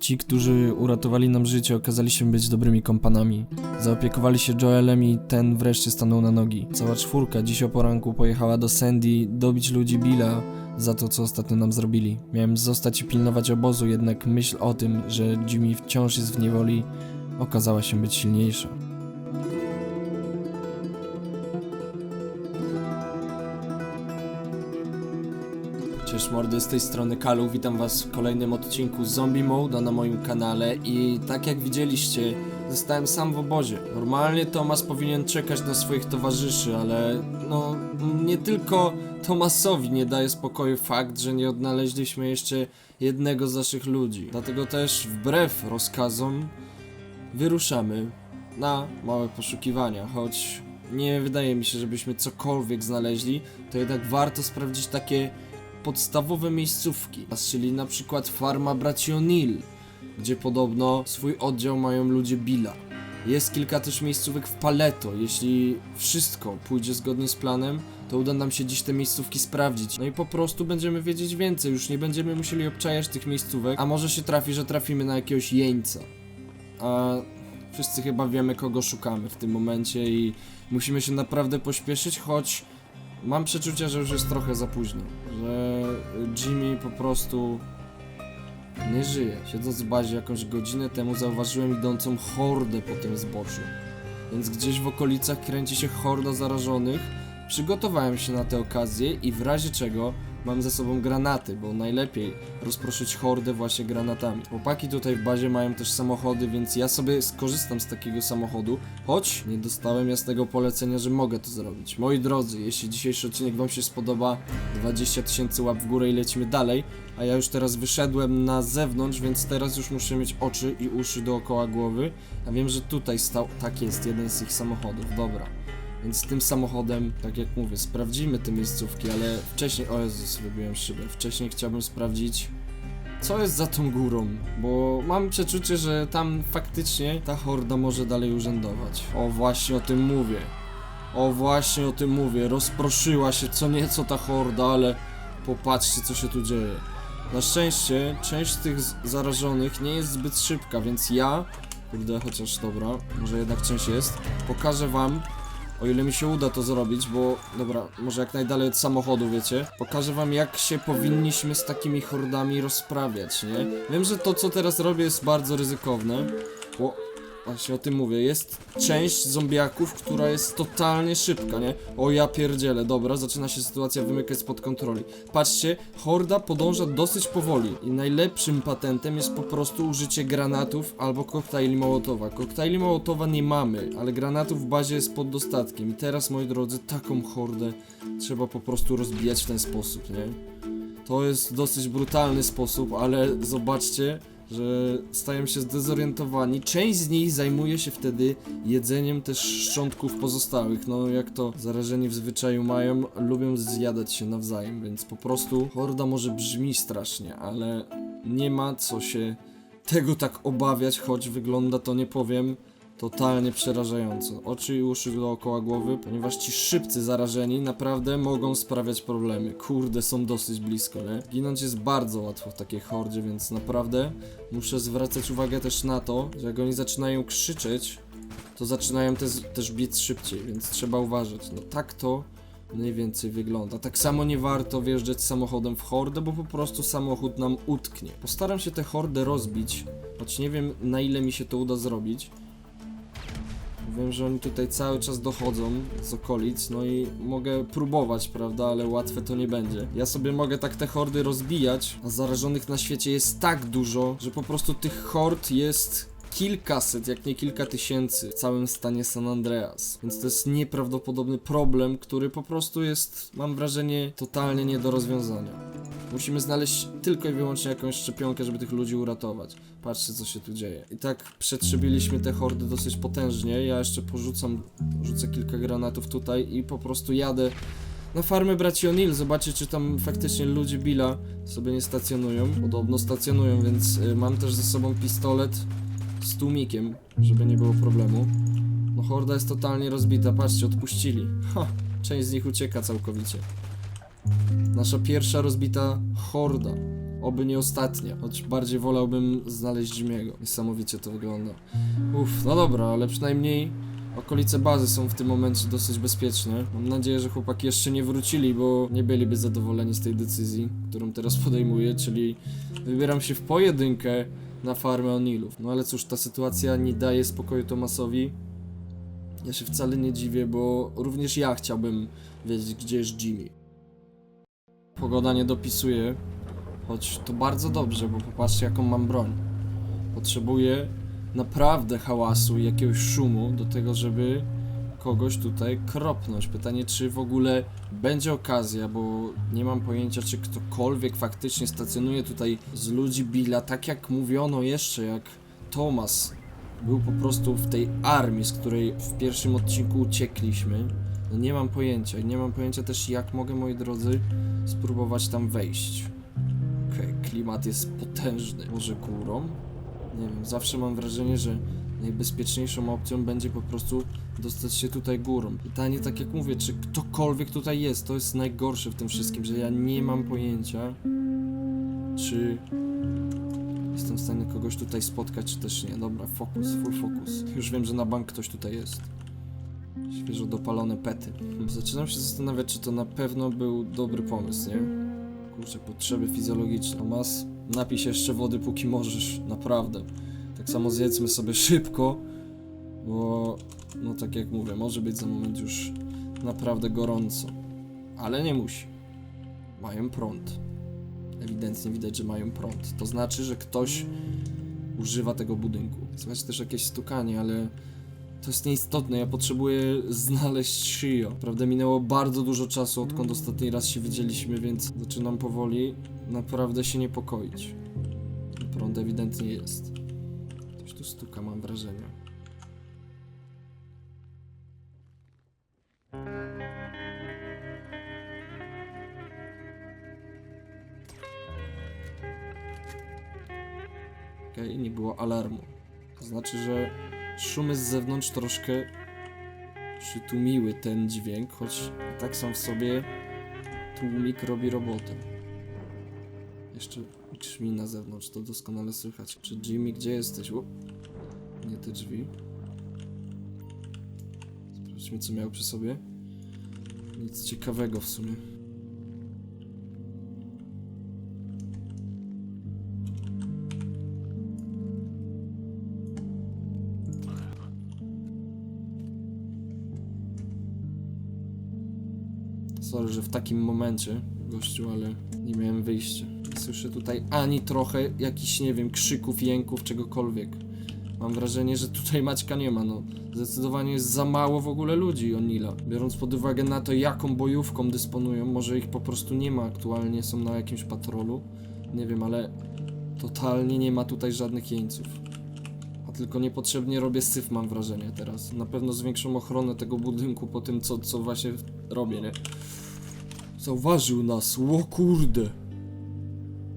Ci, którzy uratowali nam życie, okazali się być dobrymi kompanami. Zaopiekowali się Joelem i ten wreszcie stanął na nogi. Cała czwórka dziś o poranku pojechała do Sandy dobić ludzi Billa za to, co ostatnio nam zrobili. Miałem zostać i pilnować obozu, jednak myśl o tym, że Jimmy wciąż jest w niewoli, okazała się być silniejsza. Cześć mordy, z tej strony Kalu, witam was w kolejnym odcinku Zombie Mode na moim kanale i tak jak widzieliście, zostałem sam w obozie. Normalnie Tomas powinien czekać na swoich towarzyszy, ale no nie tylko Tomasowi nie daje spokoju fakt, że nie odnaleźliśmy jeszcze jednego z naszych ludzi. Dlatego też wbrew rozkazom wyruszamy na małe poszukiwania, choć nie wydaje mi się, żebyśmy cokolwiek znaleźli, to jednak warto sprawdzić takie podstawowe miejscówki, czyli na przykład farma braci O'Neill, gdzie podobno swój oddział mają ludzie Billa. Jest kilka też miejscówek w Paleto. Jeśli wszystko pójdzie zgodnie z planem, to uda nam się dziś te miejscówki sprawdzić. No i po prostu będziemy wiedzieć więcej, już nie będziemy musieli obczajać tych miejscówek, a może się trafi, że trafimy na jakiegoś jeńca. A wszyscy chyba wiemy, kogo szukamy w tym momencie i musimy się naprawdę pośpieszyć, choć Mam przeczucie, że już jest trochę za późno, że Jimmy po prostu nie żyje. Siedząc w bazie jakąś godzinę temu zauważyłem idącą hordę po tym zboczu. Więc gdzieś w okolicach kręci się horda zarażonych. Przygotowałem się na tę okazję i w razie czego mam ze sobą granaty, bo najlepiej rozproszyć hordę właśnie granatami. Chłopaki tutaj w bazie mają też samochody, więc ja sobie skorzystam z takiego samochodu, choć nie dostałem jasnego polecenia, że mogę to zrobić. Moi drodzy, jeśli dzisiejszy odcinek wam się spodoba, 20 tysięcy łap w górę i lecimy dalej, a ja już teraz wyszedłem na zewnątrz, więc teraz już muszę mieć oczy i uszy dookoła głowy. A wiem, że tutaj stał, tak jest, jeden z ich samochodów, dobra. Więc tym samochodem, tak jak mówię, sprawdzimy te miejscówki, ale wcześniej, o Jezus, wybiłem szybę, wcześniej chciałbym sprawdzić, co jest za tą górą, bo mam przeczucie, że tam faktycznie ta horda może dalej urzędować. O, właśnie o tym mówię. O, właśnie o tym mówię. Rozproszyła się co nieco ta horda, ale popatrzcie, co się tu dzieje. Na szczęście, część tych zarażonych nie jest zbyt szybka, więc ja, kurde, chociaż dobra, może jednak część jest, pokażę wam, o ile mi się uda to zrobić, bo dobra, może jak najdalej od samochodu, wiecie. Pokażę wam jak się powinniśmy z takimi hordami rozprawiać, nie? Wiem, że to co teraz robię jest bardzo ryzykowne, bo właśnie o tym mówię. Jest część zombiaków, która jest totalnie szybka, nie? O ja pierdzielę, dobra, zaczyna się sytuacja wymykać spod kontroli. Patrzcie, horda podąża dosyć powoli i najlepszym patentem jest po prostu użycie granatów albo koktajli Mołotowa. Koktajli Mołotowa nie mamy, ale granatów w bazie jest pod dostatkiem. I teraz, moi drodzy, taką hordę trzeba po prostu rozbijać w ten sposób, nie? To jest dosyć brutalny sposób, ale zobaczcie, że stają się zdezorientowani. Część z nich zajmuje się wtedy jedzeniem też szczątków pozostałych. No jak to zarażeni w zwyczaju mają, lubią zjadać się nawzajem, więc po prostu horda może brzmi strasznie, ale nie ma co się tego tak obawiać, choć wygląda to, nie powiem, totalnie przerażająco. Oczy i uszy dookoła głowy, ponieważ ci szybcy zarażeni naprawdę mogą sprawiać problemy. Kurde, są dosyć blisko, nie? Ginąć jest bardzo łatwo w takiej hordzie, więc naprawdę muszę zwracać uwagę też na to, że jak oni zaczynają krzyczeć, to zaczynają też, też biec szybciej, więc trzeba uważać. No tak to mniej więcej wygląda. Tak samo nie warto wjeżdżać samochodem w hordę, bo po prostu samochód nam utknie. Postaram się tę hordę rozbić, choć nie wiem na ile mi się to uda zrobić. Wiem, że oni tutaj cały czas dochodzą z okolic, no i mogę próbować, prawda, ale łatwe to nie będzie. Ja sobie mogę tak te hordy rozbijać, a zarażonych na świecie jest tak dużo, że po prostu tych hord jest kilkaset, jak nie kilka tysięcy w całym stanie San Andreas. Więc to jest nieprawdopodobny problem, który po prostu jest, mam wrażenie, totalnie nie do rozwiązania. Musimy znaleźć tylko i wyłącznie jakąś szczepionkę, żeby tych ludzi uratować. Patrzcie, co się tu dzieje. I tak przetrzebiliśmy te hordy dosyć potężnie. Ja jeszcze porzucam, rzucę kilka granatów tutaj i po prostu jadę na farmę braci O'Neill, zobaczyć czy tam faktycznie ludzie Billa sobie nie stacjonują. Podobno stacjonują, więc y, mam też ze sobą pistolet z tłumikiem, żeby nie było problemu. No horda jest totalnie rozbita, patrzcie, odpuścili. Ha, część z nich ucieka całkowicie. Nasza pierwsza rozbita horda. Oby nie ostatnia, choć bardziej wolałbym znaleźć Jimmy'ego. Niesamowicie to wygląda. Uff, no dobra, ale przynajmniej okolice bazy są w tym momencie dosyć bezpieczne. Mam nadzieję, że chłopaki jeszcze nie wrócili, bo nie byliby zadowoleni z tej decyzji, którą teraz podejmuję, czyli wybieram się w pojedynkę na farmę O'Neillów. No ale cóż, ta sytuacja nie daje spokoju Tomasowi. Ja się wcale nie dziwię, bo również ja chciałbym wiedzieć, gdzie jest Jimmy. Pogoda nie dopisuje, choć to bardzo dobrze, bo popatrzcie, jaką mam broń. Potrzebuję naprawdę hałasu i jakiegoś szumu do tego, żeby kogoś tutaj kropnąć. Pytanie, czy w ogóle będzie okazja, bo nie mam pojęcia, czy ktokolwiek faktycznie stacjonuje tutaj z ludzi Billa, tak jak mówiono jeszcze, jak Thomas był po prostu w tej armii, z której w pierwszym odcinku uciekliśmy. No nie mam pojęcia i nie mam pojęcia też, jak mogę, moi drodzy, spróbować tam wejść. Okej, klimat jest potężny. Może górą? Nie wiem, zawsze mam wrażenie, że najbezpieczniejszą opcją będzie po prostu dostać się tutaj górą. Pytanie, tak jak mówię, czy ktokolwiek tutaj jest, to jest najgorsze w tym wszystkim, że ja nie mam pojęcia, czy jestem w stanie kogoś tutaj spotkać, czy też nie. Dobra, fokus, full fokus. Już wiem, że na bank ktoś tutaj jest. Świeżo dopalone pety. Zaczynam się zastanawiać, czy to na pewno był dobry pomysł, nie? Kurczę, potrzeby fizjologiczne. Tomas, napij się jeszcze wody, póki możesz, naprawdę. Tak samo zjedzmy sobie szybko, bo, no tak jak mówię, może być za moment już naprawdę gorąco. Ale nie musi. Mają prąd. Ewidentnie widać, że mają prąd. To znaczy, że ktoś używa tego budynku. Słychać też jakieś stukanie, ale to jest nieistotne. Ja potrzebuję znaleźć Shio. Prawda, minęło bardzo dużo czasu, odkąd ostatni raz się widzieliśmy, więc zaczynam powoli naprawdę się niepokoić. Prąd ewidentnie jest. Stuka, mam wrażenie. Okej, nie było alarmu. To znaczy, że szumy z zewnątrz troszkę przytłumiły ten dźwięk, choć tak sam w sobie tłumik robi robotę. Jeszcze grzmi na zewnątrz, to doskonale słychać. Czy Jimmy, gdzie jesteś? Te drzwi. Sprawdźmy, co miał przy sobie. Nic ciekawego w sumie. Sorry, że w takim momencie, gościu, ale nie miałem wyjścia. Nie słyszę tutaj ani trochę jakichś, nie wiem, krzyków, jęków, czegokolwiek. Mam wrażenie, że tutaj Maćka nie ma, no. Zdecydowanie jest za mało w ogóle ludzi Onila. Biorąc pod uwagę na to, jaką bojówką dysponują, może ich po prostu nie ma aktualnie, są na jakimś patrolu. Nie wiem, ale totalnie nie ma tutaj żadnych jeńców. A tylko niepotrzebnie robię syf, mam wrażenie teraz. Na pewno zwiększą ochronę tego budynku po tym, co, co właśnie robię, nie? Zauważył nas, o kurde.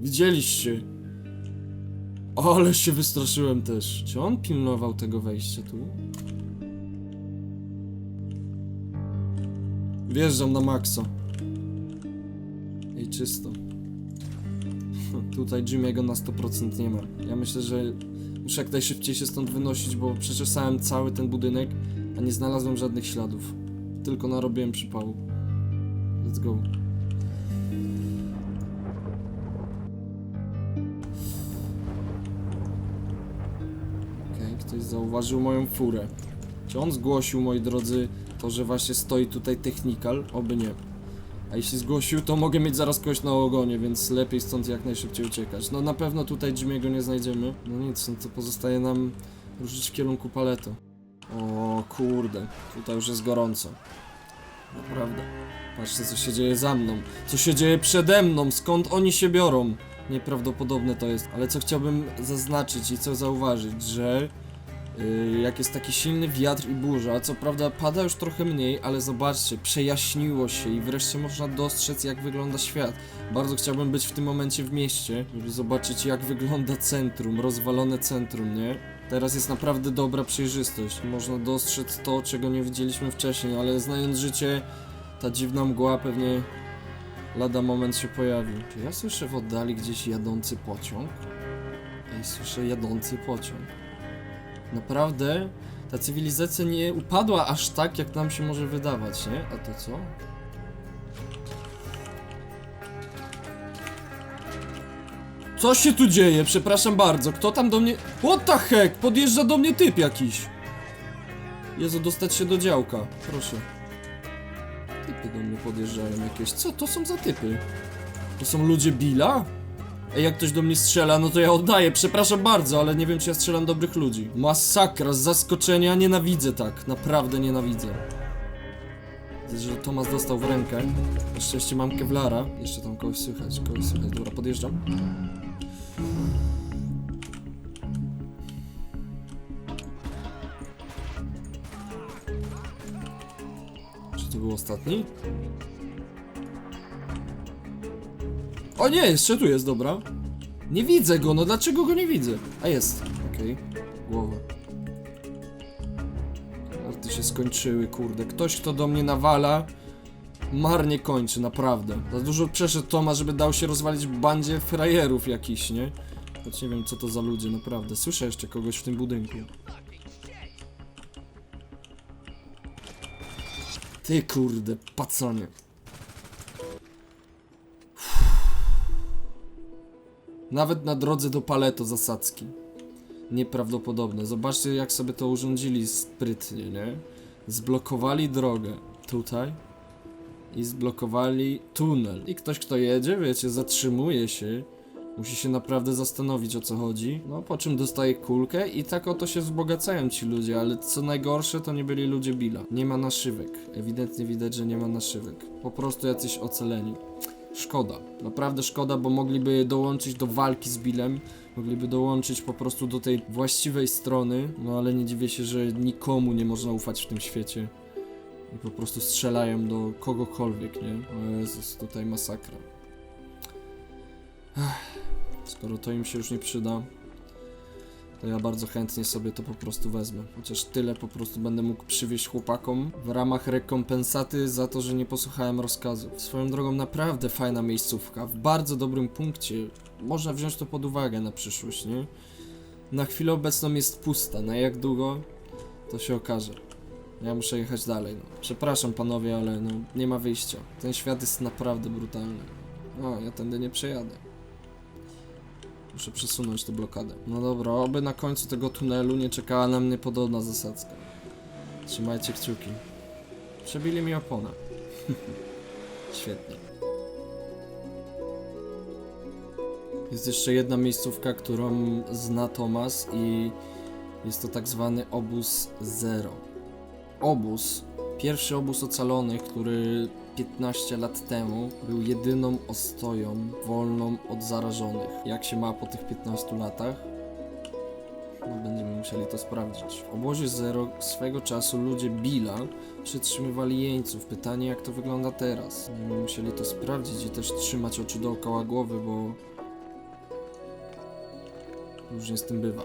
Widzieliście. Ale się wystraszyłem też. Czy on pilnował tego wejścia tu? Wjeżdżam na maksa. Ej, czysto. Tutaj Jimmy'ego na 100% nie ma. Ja myślę, że muszę jak najszybciej się stąd wynosić, bo przeczesałem cały ten budynek, a nie znalazłem żadnych śladów. Tylko narobiłem przypału. Let's go. Zauważył moją furę. Czy on zgłosił, moi drodzy, to, że właśnie stoi tutaj technikal? Oby nie. A jeśli zgłosił, to mogę mieć zaraz kogoś na ogonie, więc lepiej stąd jak najszybciej uciekać. No na pewno tutaj Jimmy'ego nie znajdziemy. No nic, no to pozostaje nam ruszyć w kierunku paleto. O kurde, tutaj już jest gorąco. Naprawdę. Patrzcie, co się dzieje za mną. Co się dzieje przede mną? Skąd oni się biorą? Nieprawdopodobne to jest. Ale co chciałbym zaznaczyć i co zauważyć, że jak jest taki silny wiatr i burza, co prawda pada już trochę mniej, ale zobaczcie, przejaśniło się i wreszcie można dostrzec, jak wygląda świat. Bardzo chciałbym być w tym momencie w mieście, żeby zobaczyć, jak wygląda centrum, rozwalone centrum, nie? Teraz jest naprawdę dobra przejrzystość. Można dostrzec to, czego nie widzieliśmy wcześniej, ale znając życie, ta dziwna mgła pewnie lada moment się pojawi. Czy ja słyszę w oddali gdzieś jadący pociąg? Ej, słyszę jadący pociąg. Naprawdę ta cywilizacja nie upadła aż tak, jak nam się może wydawać, nie? A to co? Co się tu dzieje? Przepraszam bardzo, kto tam do mnie... What the heck? Podjeżdża do mnie typ jakiś. Jezu, dostać się do działka. Proszę. Typy do mnie podjeżdżają jakieś. Co to są za typy? To są ludzie Billa? Jak ktoś do mnie strzela, no to ja oddaję, przepraszam bardzo, ale nie wiem czy ja strzelam dobrych ludzi. Masakra, z zaskoczenia nienawidzę tak, naprawdę nienawidzę. Widzę, że Tomas dostał w rękę. Na szczęście mam Kevlara. Jeszcze tam kogoś słychać, kogoś słychać. Dobra, podjeżdżam. Czy to był ostatni? O nie, jeszcze tu jest, dobra. Nie widzę go, no dlaczego go nie widzę? A jest, okej. Głowa. Arty się skończyły, kurde. Ktoś, kto do mnie nawala, marnie kończy, naprawdę. Za dużo przeszedł Toma, żeby dał się rozwalić bandzie frajerów jakiś, nie? Choć nie wiem, co to za ludzie, naprawdę. Słyszę jeszcze kogoś w tym budynku. Ty kurde, paconie. Nawet na drodze do paleto zasadzki. Nieprawdopodobne. Zobaczcie, jak sobie to urządzili sprytnie, nie? Zblokowali drogę tutaj i zblokowali tunel. I ktoś, kto jedzie, wiecie, zatrzymuje się, musi się naprawdę zastanowić o co chodzi. No, po czym dostaje kulkę i tak oto się wzbogacają ci ludzie, ale co najgorsze, to nie byli ludzie Billa. Nie ma naszywek. Ewidentnie widać, że nie ma naszywek. Po prostu jacyś ocaleni. Szkoda, naprawdę szkoda, bo mogliby dołączyć do walki z Billem, mogliby dołączyć po prostu do tej właściwej strony, no ale nie dziwię się, że nikomu nie można ufać w tym świecie. I po prostu strzelają do kogokolwiek, nie? O Jezus, tutaj masakra. Ech, skoro to im się już nie przyda, to ja bardzo chętnie sobie to po prostu wezmę. Chociaż tyle po prostu będę mógł przywieźć chłopakom w ramach rekompensaty za to, że nie posłuchałem rozkazów. Swoją drogą naprawdę fajna miejscówka, w bardzo dobrym punkcie. Można wziąć to pod uwagę na przyszłość, nie? Na chwilę obecną jest pusta, na jak długo to się okaże. Ja muszę jechać dalej, no. Przepraszam panowie, ale no nie ma wyjścia. Ten świat jest naprawdę brutalny. O, ja tędy nie przejadę. Muszę przesunąć tę blokadę. No dobra, oby na końcu tego tunelu nie czekała na mnie podobna zasadzka. Trzymajcie kciuki. Przebili mi oponę. Świetnie. Jest jeszcze jedna miejscówka, którą zna Tomas i jest to tak zwany obóz Zero. Obóz, pierwszy obóz ocalonych, który 15 lat temu był jedyną ostoją wolną od zarażonych. Jak się ma po tych 15 latach? No, będziemy musieli to sprawdzić. W obozie Zero swego czasu ludzie Billa przytrzymywali jeńców. Pytanie jak to wygląda teraz? Będziemy musieli to sprawdzić i też trzymać oczy dookoła głowy, bo różnie z tym bywa.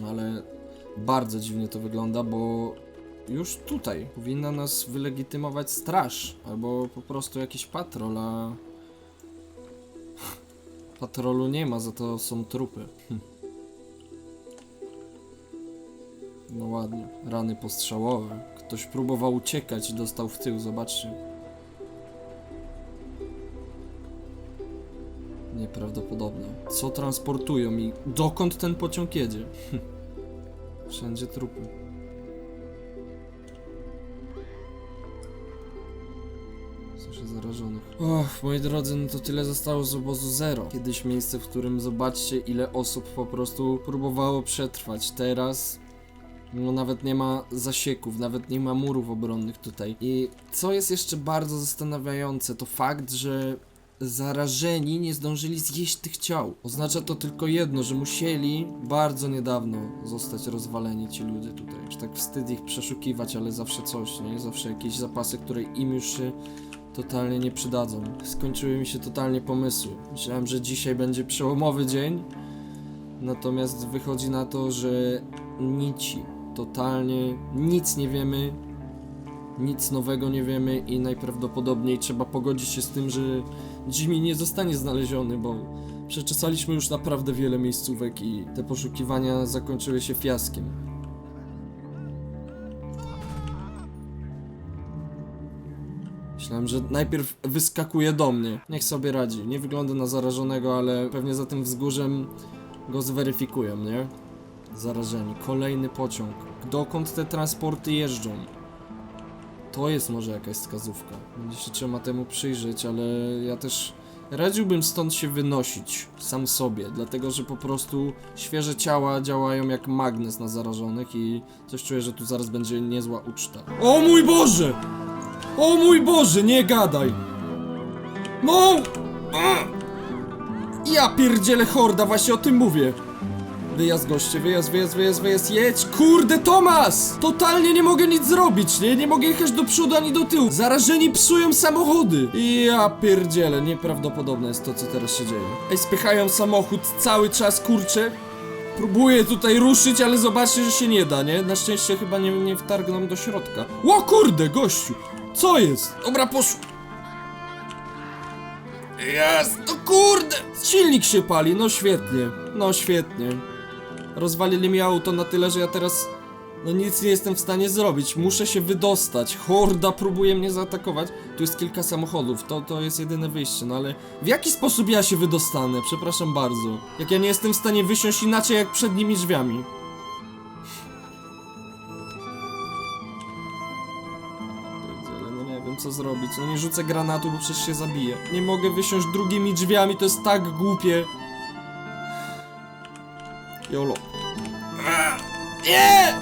No ale bardzo dziwnie to wygląda, bo już tutaj powinna nas wylegitymować straż, albo po prostu jakiś patrol, a patrolu nie ma, za to są trupy. Hm. No ładnie, rany postrzałowe. Ktoś próbował uciekać i dostał w tył, zobaczcie. Nieprawdopodobne. Co transportują i dokąd ten pociąg jedzie? Hm. Wszędzie trupy. Słyszę zarażonych. Och, moi drodzy, no to tyle zostało z obozu Zero. Kiedyś miejsce, w którym zobaczcie, ile osób po prostu próbowało przetrwać. Teraz no nawet nie ma zasieków, nawet nie ma murów obronnych tutaj. I co jest jeszcze bardzo zastanawiające, to fakt, że zarażeni nie zdążyli zjeść tych ciał. Oznacza to tylko jedno, że musieli bardzo niedawno zostać rozwaleni ci ludzie tutaj. Już tak wstyd ich przeszukiwać, ale zawsze coś, nie? Zawsze jakieś zapasy, które im już się totalnie nie przydadzą. Skończyły mi się totalnie pomysły. Myślałem, że dzisiaj będzie przełomowy dzień, natomiast wychodzi na to, że nici. Totalnie nic nie wiemy Nic nowego nie wiemy i najprawdopodobniej trzeba pogodzić się z tym, że Jimmy nie zostanie znaleziony, bo przeczesaliśmy już naprawdę wiele miejscówek i te poszukiwania zakończyły się fiaskiem. Myślałem, że najpierw wyskakuje do mnie. Niech sobie radzi. Nie wygląda na zarażonego, ale pewnie za tym wzgórzem go zweryfikują, nie? Zarażeni. Kolejny pociąg. Dokąd te transporty jeżdżą? To jest może jakaś wskazówka. Będzie się trzeba temu przyjrzeć, ale ja też radziłbym stąd się wynosić sam sobie, dlatego że po prostu świeże ciała działają jak magnes na zarażonych i coś czuję, że tu zaraz będzie niezła uczta. O mój Boże! O mój Boże, nie gadaj! No! Ja pierdzielę horda, właśnie o tym mówię. Wyjazd goście, wyjazd, wyjazd, wyjazd, wyjazd, jedź! Kurde, Tomas! Totalnie nie mogę nic zrobić, nie? Nie mogę jechać do przodu ani do tyłu. Zarażeni psują samochody. Ja pierdzielę, nieprawdopodobne jest to, co teraz się dzieje. Ej, spychają samochód cały czas, kurczę. Próbuję tutaj ruszyć, ale zobaczcie, że się nie da, nie? Na szczęście chyba nie, nie wtargną do środka. O kurde, gościu! Co jest? Dobra, poszło. Jest! No kurde! Silnik się pali, no świetnie. No świetnie. Rozwalili mi auto na tyle, że ja teraz no nic nie jestem w stanie zrobić. Muszę się wydostać. Horda próbuje mnie zaatakować. Tu jest kilka samochodów, to, to jest jedyne wyjście, no ale w jaki sposób ja się wydostanę? Przepraszam bardzo. Jak ja nie jestem w stanie wysiąść inaczej jak przednimi drzwiami. Co zrobić. No nie rzucę granatu, bo przecież się zabiję. Nie mogę wysiąść drugimi drzwiami, to jest tak głupie. Jolo. Nie!